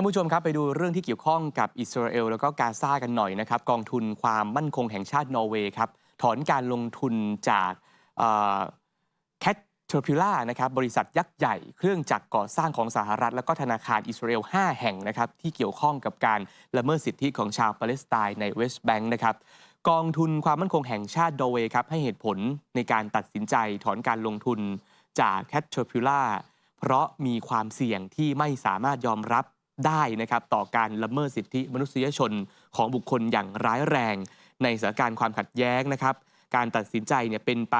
านผู้ชมครับไปดูเรื่องที่เกี่ยวข้องกับอิสราเอลแล้วก็กาซากันหน่อยนะครับ กองทุนความมั่นคงแห่งชาตินอร์เวย์ครับ ถอนการลงทุนจากแคทเทอร์พิล่านะครับบริษัทยักษ์ใหญ่ เครื่องจักรก่อสร้างของสหรัฐ แล้วก็ธนาคารอิสราเอล 5 แห่งนะครับ ที่เกี่ยวข้องกับการละเมิดสิทธิของชาวปาเลสไตน์ในเวสต์แบงค์นะครับกองทุนความมั่นคงแห่งชาตินอร์เวย์ครับให้เหตุผลในการตัดสินใจถอนการลงทุนจากแคทเทอร์พิล่าเพราะมีความเสี่ยงที่ไม่สามารถยอมรับ ได้นะครับต่อการละเมิดสิทธิมนุษยชนของบุคคลอย่างร้ายแรง ในสถานการณ์ความขัดแย้งนะครับ การตัดสินใจเนี่ยเป็นไป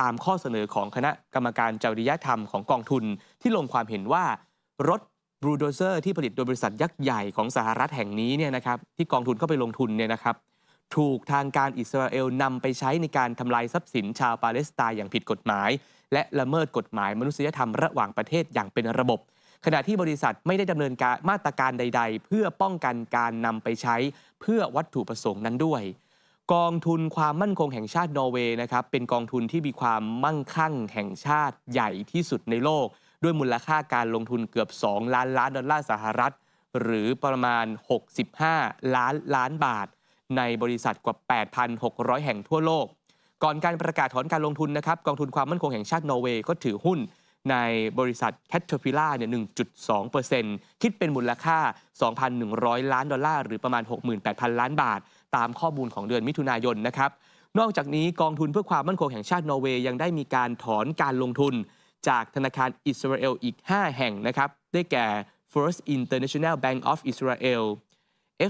ตามข้อเสนอของคณะกรรมการจริยธรรมของกองทุน ที่ลงความเห็นว่ารถบรูโดเซอร์ที่ผลิตโดยบริษัทยักษ์ใหญ่ของสหรัฐแห่งนี้เนี่ยนะครับที่กองทุนเข้าไปลงทุนเนี่ยนะครับถูกทางการอิสราเอลนำไปใช้ในการทำลายทรัพย์สินชาวปาเลสไตน์อย่างผิดกฎหมาย และละเมิดกฎหมายมนุษยธรรมระหว่างประเทศอย่างเป็นระบบ ขณะที่บริษัทไม่ได้ดำเนินการมาตรการใด ๆ เพื่อป้องกันการนำไปใช้เพื่อวัตถุประสงค์นั้นด้วย กองทุนความมั่นคงแห่งชาตินอร์เวย์นะครับเป็นกองทุนที่มีความมั่งคั่งแห่งชาติใหญ่ที่สุดในโลก ด้วยมูลค่าการลงทุนเกือบ 2 ล้านล้านดอลลาร์สหรัฐ หรือประมาณ 65 ล้านล้านบาท ในบริษัทกว่า 8,600 แห่งทั่วโลก ก่อนการประกาศถอนการลงทุนนะครับกองทุนความมั่นคงแห่งชาตินอร์เวย์ก็ถือหุ้น ในบริษัท Caterpillar เนี่ย 1.2%คิดเป็นมูลค่า 2,100 ล้านดอลลาร์ หรือประมาณ 68,000 ล้านบาท ตามข้อมูลของเดือนมิถุนายนนะครับ นอกจากนี้กองทุนเพื่อความมั่นคงแห่งชาตินอร์เวย์ยังได้มีการถอนการลงทุน จากธนาคารอิสราเอลอีก 5 แห่งนะครับ ได้แก่ First International Bank of Israel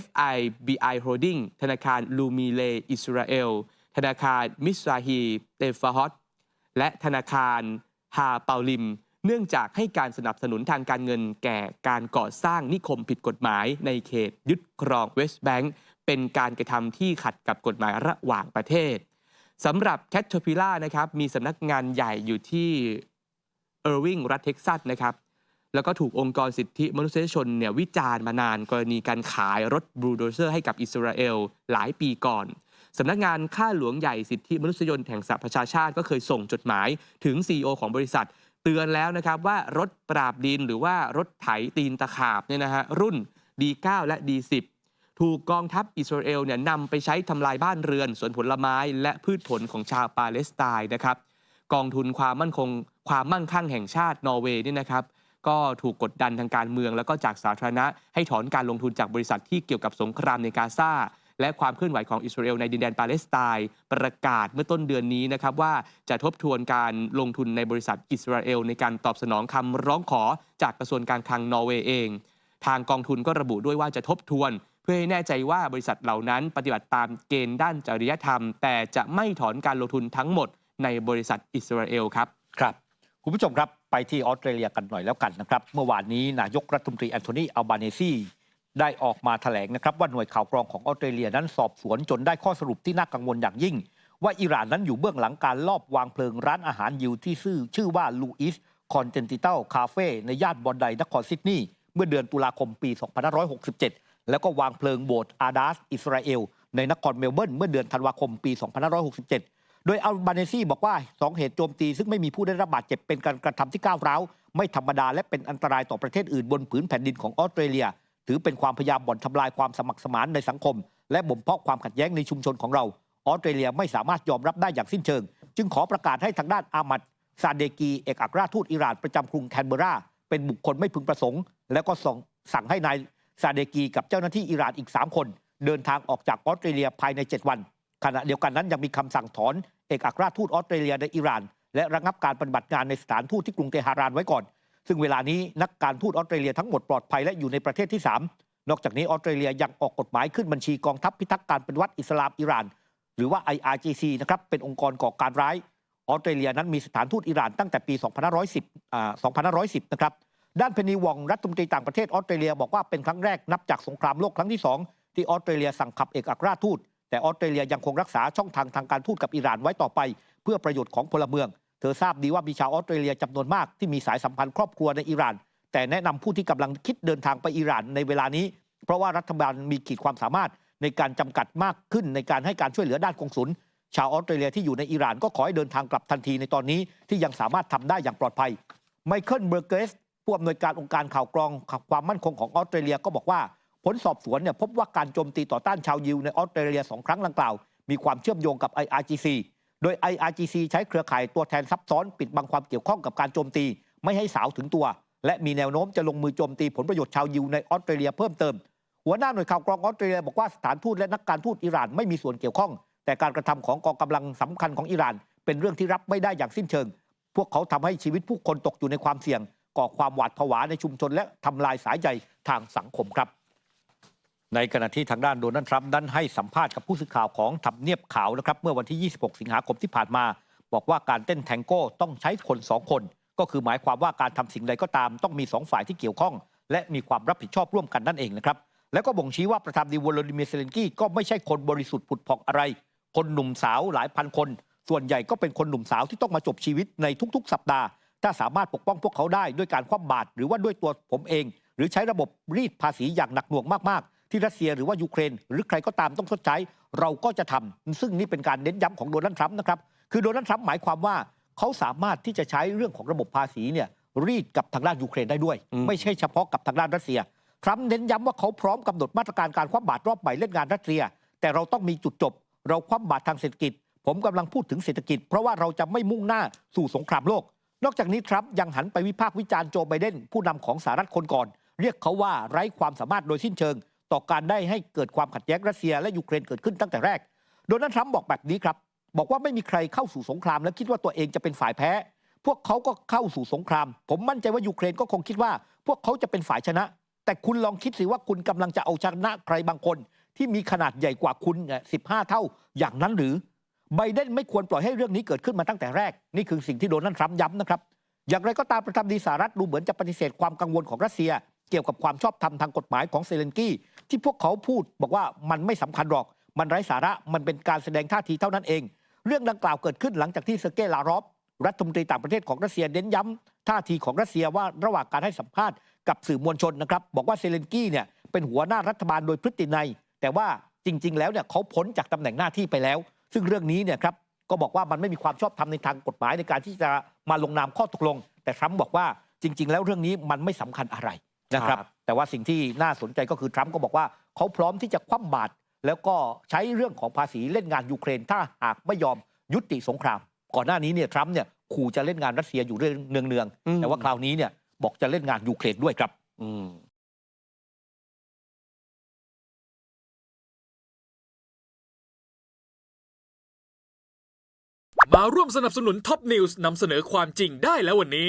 FIBI Holding ธนาคารลูมีเลอิสราเอล ธนาคารมิสราฮีเตฟาฮอตและธนาคาร ฮาเปาลิม เนื่องจากให้การสนับสนุนทางการเงินแก่การก่อสร้างนิคมผิดกฎหมายในเขตยึดครองเวสต์แบงก์เป็นการกระทำที่ขัดกับกฎหมายระหว่างประเทศสำหรับแคทเทอร์พิล่านะครับมีสำนักงานใหญ่อยู่ที่เออร์วิงรัฐเท็กซัสนะครับแล้วก็ถูกองค์กรสิทธิมนุษยชนเนี่ยวิจารณ์มานานกรณีการขายรถบรูโดเซอร์ให้กับอิสราเอลหลายปีก่อน สำนักงานข้าหลวงใหญ่สิทธิมนุษยชนแห่งสหประชาชาติก็เคยส่งจดหมายถึง CEO ของบริษัท เตือนแล้วนะครับว่ารถปราบดินหรือว่ารถไถตีนตะขาบเนี่ยนะฮะรุ่น D9 และ D10 ถูกกองทัพอิสราเอลเนี่ยนำไปใช้ทำลายบ้านเรือนสวนผลไม้และพืชผลของชาวปาเลสไตน์นะครับกองทุนความมั่นคงความมั่งคั่งแห่งชาตินอร์เวย์นี่นะครับก็ถูกกดดันทางการเมือง แล้วก็จากสาธารณะให้ถอนการลงทุนจากบริษัทที่เกี่ยวกับสงครามในกาซา และความเคลื่อนไหวของอิสราเอลในดินแดนปาเลสไตน์ประกาศเมื่อต้นเดือนนี้นะครับว่าจะทบทวนการลงทุนในบริษัทอิสราเอล ในการตอบสนองคำร้องขอจากกระทรวงการคลังนอร์เวย์เอง ทางกองทุนก็ระบุด้วยว่าจะทบทวน เพื่อให้แน่ใจว่าบริษัทเหล่านั้นปฏิบัติตามเกณฑ์ด้านจริยธรรม แต่จะไม่ถอนการลงทุนทั้งหมดในบริษัทอิสราเอลครับครับคุณผู้ชมครับไปที่ออสเตรเลียกันหน่อยแล้วกันนะครับ เมื่อวานนี้นายกรัฐมนตรีแอนโทนีอัลบาเนซี ได้ออกมาถแถลงนะครับว่าหน่วยข่าวกรองของออสเตรเลียนั้นสอบสวนจนได้ข้อสรุปที่น่ากังวลอย่างยิ่ง ว่าอิหร่านนั้นอยู่เบื้องหลังการลอบวางเพลิงร้านอาหารยิวที่ชื่อชื่อว่าลูอิสคอนเทนติเตลคาเฟ่ในย่านบอนไดนครซิดนีย์เมื่อเดือนตุลาคมปี 2567 แล้วก็วางเพลิงโบสถ์อาดาสอิสราเอล ในนครเมลเบิร์นเมื่อเดือนธันวาคมปี 2567 โดยอัลบาเนซีบอกว่าสองเหตุโจมตีซึ่งไม่มีผู้ได้รับบาดเจ็บเป็นการกระทำที่ก้าวร้าวไม่ธรรมดาและเป็นอันตรายต่อประเทศอื่นบนผืนแผ่นดินของออสเตรเลีย ถือเป็นความพยายามบ่อนทำลายความสมัครสมานในสังคม และบ่มเพาะความขัดแย้งในชุมชนของเราออสเตรเลียไม่สามารถยอมรับได้อย่างสิ้นเชิง จึงขอประกาศให้ทางด้านอามัดซาเดกี เอกอัครราชทูตอิหร่านประจำกรุงแคนเบรา เป็นบุคคลไม่พึงประสงค์ แล้วก็ส่งสั่งให้นายซาเดกีกับเจ้าหน้าที่อิหร่านอีก 3 คน เดินทางออกจากออสเตรเลียภายใน 7 วัน ขณะเดียวกันนั้นยังมีคำสั่งถอน เอกอัครราชทูตออสเตรเลียในอิหร่าน และระงับการปฏิบัติงานในสถานทูตที่กรุงเตหะรานไว้ก่อน ซึ่งเวลานี้นักการทูตออสเตรเลียทั้งหมดปลอดภัยและอยู่ในประเทศที่ 3 นอกจากนี้ออสเตรเลียยังออกกฎหมายขึ้นบัญชีกองทัพพิทักษ์การเป็นวัดอิสลามอิหร่าน หรือว่า IRGC นะครับเป็นองค์กรก่อการร้ายออสเตรเลียนั้นมีสถานทูตอิหร่านตั้งแต่ปี 2510อ่า2510 นะครับ ด้านเพนีวองรัฐมนตรีต่างประเทศออสเตรเลียบอกว่าเป็นครั้งแรกนับจากสงครามโลกครั้งที่ 2 ที่ออสเตรเลียสั่งขับเอกอัครราชทูต แต่ออสเตรเลียยังคงรักษาช่องทางทางการทูตกับอิหร่านไว้ต่อไป เพื่อประโยชน์ของพลเมือง ธอทราบดีว่ามีชาวออสเตรเลียจำนวนมากที่มีสายสัมพันธ์ครอบครัวในอิหร่าน แต่แนะนำผู้ที่กำลังคิดเดินทางไปอิหร่านในเวลานี้ เพราะว่ารัฐบาลมีขีดความสามารถในการจำกัดมากขึ้นในการให้การช่วยเหลือด้านกงสุลชาวออสเตรเลียที่อยู่ในอิหร่านก็ขอให้เดินทางกลับทันทีในตอนนี้ที่ยังสามารถทำได้อย่างปลอดภัย ไมเคิลเบอร์เกสผู้อำนวยการองค์การข่าวกรองความมั่นคงของออสเตรเลียก็บอกว่า ผลสอบสวนเนี่ยพบว่าการโจมตีต่อต้านชาวยิวในออสเตรเลียสองครั้งดังกล่าว มีความเชื่อมโยงกับ IRGC โดย IRGC ใช้เครือข่ายตัวแทนซับซ้อนปิดบังความเกี่ยวข้องกับการโจมตี ไม่ให้สาวถึงตัว และมีแนวโน้มจะลงมือโจมตีผลประโยชน์ชาวยิวในออสเตรเลียเพิ่มเติม หัวหน้าหน่วยข่าวกรองออสเตรเลียบอกว่าสถานทูตและนักการทูตอิหร่านไม่มีส่วนเกี่ยวข้อง แต่การกระทำของกองกำลังสำคัญของอิหร่าน เป็นเรื่องที่รับไม่ได้อย่างสิ้นเชิง พวกเขาทำให้ชีวิตผู้คนตกอยู่ในความเสี่ยงก่อความหวาดผวาในชุมชนและทำลายสายใยทางสังคมครับ ในขณะที่ทางด้านโดนัลด์ทรัมป์นั้นให้สัมภาษณ์กับผู้สื่อข่าวของทำเนียบขาวนะครับเมื่อวันที่ 26 สิงหาคมที่ผ่านมา บอกว่าการเต้นแทงโก้ต้องใช้คนสองคน ก็คือหมายความว่าการทำสิ่งใดก็ตามต้องมีสองฝ่ายที่เกี่ยวข้อง และมีความรับผิดชอบร่วมกันนั่นเองนะครับแล้วก็บ่งชี้ว่าประธานดีวโลดิเมียเซเลนกี้ก็ไม่ใช่คนบริสุทธิ์ผุดผ่องอะไร คนหนุ่มสาวหลายพันคน ส่วนใหญ่ก็เป็นคนหนุ่มสาวที่ต้องมาจบชีวิตในทุกๆ สัปดาห์ ถ้าสามารถปกป้องพวกเขาได้ด้วยการคว่ำบาตรหรือว่าด้วยตัวผมเอง หรือใช้ระบบรีดภาษีอย่างหนักหน่วงมากๆ ที่รัสเซียหรือว่ายูเครน หรือใครก็ตามต้องชดใช้ เราก็จะทำซึ่งนี่เป็นการเน้นย้ำของโดนัลด์ทรัมป์นะครับ คือโดนัลด์ทรัมป์หมายความว่าเขาสามารถที่จะใช้เรื่องของระบบภาษีเนี่ยรีดกับทางด้านยูเครนได้ด้วยอืมไม่ใช่เฉพาะกับทางด้านรัสเซีย ทรัมป์เน้นย้ำว่าเขาพร้อมกำหนดมาตรการการคว่ำบาตรรอบใหม่เล่นงานรัสเซีย แต่เราต้องมีจุดจบ เราคว่ำบาตรทางเศรษฐกิจ ผมกำลังพูดถึงเศรษฐกิจ เพราะว่าเราจะไม่มุ่งหน้าสู่สงครามโลก นอกจากนี้ทรัมป์ยังหันไปวิพากษ์วิจารณ์โจไบเดนผู้นำของสหรัฐคนก่อน เรียกเขาว่าไร้ความสามารถโดยสิ้นเชิง ต่อการได้ให้เกิดความขัดแย้งรัสเซียและยูเครนเกิดขึ้นตั้งแต่แรก โดนัลด์ทรัมป์บอกแบบนี้ครับ บอกว่าไม่มีใครเข้าสู่สงคราม และคิดว่าตัวเองจะเป็นฝ่ายแพ้ พวกเขาก็เข้าสู่สงคราม ผมมั่นใจว่ายูเครนก็คงคิดว่า พวกเขาจะเป็นฝ่ายชนะ แต่คุณลองคิดสิว่าคุณกำลังจะเอาชนะใครบางคน ที่มีขนาดใหญ่กว่าคุณเนี่ย15 เท่าอย่างนั้นหรือไบเดนไม่ควรปล่อยให้เรื่องนี้เกิดขึ้นมาตั้งแต่แรก นี่คือสิ่งที่โดนัลด์ทรัมป์ย้ำนะครับ อย่างไรก็ตามประธานดีสหรัฐดูเหมือนจะปฏิเสธความกังวลของรัสเซีย เกี่ยวกับความชอบธรรมทางกฎหมายของเซเลนกี้ ที่พวกเขาพูดบอกว่ามันไม่สำคัญหรอก มันไร้สาระมันเป็นการแสดงท่าทีเท่านั้นเอง เรื่องดังกล่าวเกิดขึ้นหลังจากที่เซอร์เกย์ลารอฟรัฐมนตรีต่างประเทศของรัสเซียเน้นย้ำท่าทีของรัสเซียว่าระหว่างการให้สัมภาษณ์กับสื่อมวลชนนะครับบอกว่าเซเลนกี้เนี่ยเป็นหัวหน้ารัฐบาลโดยพฤตินัยแต่ว่าจริง ๆ แล้วเนี่ยเขาพ้นจากตำแหน่งหน้าที่ไปแล้ว ซึ่งเรื่องนี้เนี่ยครับก็บอกว่ามันไม่มีความชอบธรรมในทางกฎหมายในการที่จะมาลงนามข้อตกลง แต่ทรัมป์บอกว่าจริง ๆ แล้วเรื่องนี้มันไม่สำคัญอะไร นะครับครับ แต่ว่าสิ่งที่น่าสนใจก็คือทรัมป์ก็บอกว่าเขาพร้อมที่จะคว่ำบาตรแล้วก็ใช้เรื่องของภาษีเล่นงานยูเครน ถ้าหากไม่ยอมยุติสงคราม ก่อนหน้านี้เนี่ยทรัมป์เนี่ยขู่จะเล่นงานรัสเซียอยู่เรื่องเนืองอืมๆแต่ว่าคราวนี้เนี่ยบอกจะเล่นงานยูเครนด้วยครับ อืมมาร่วมสนับสนุนท็อปนิวส์นำเสนอความจริงได้แล้ววันนี้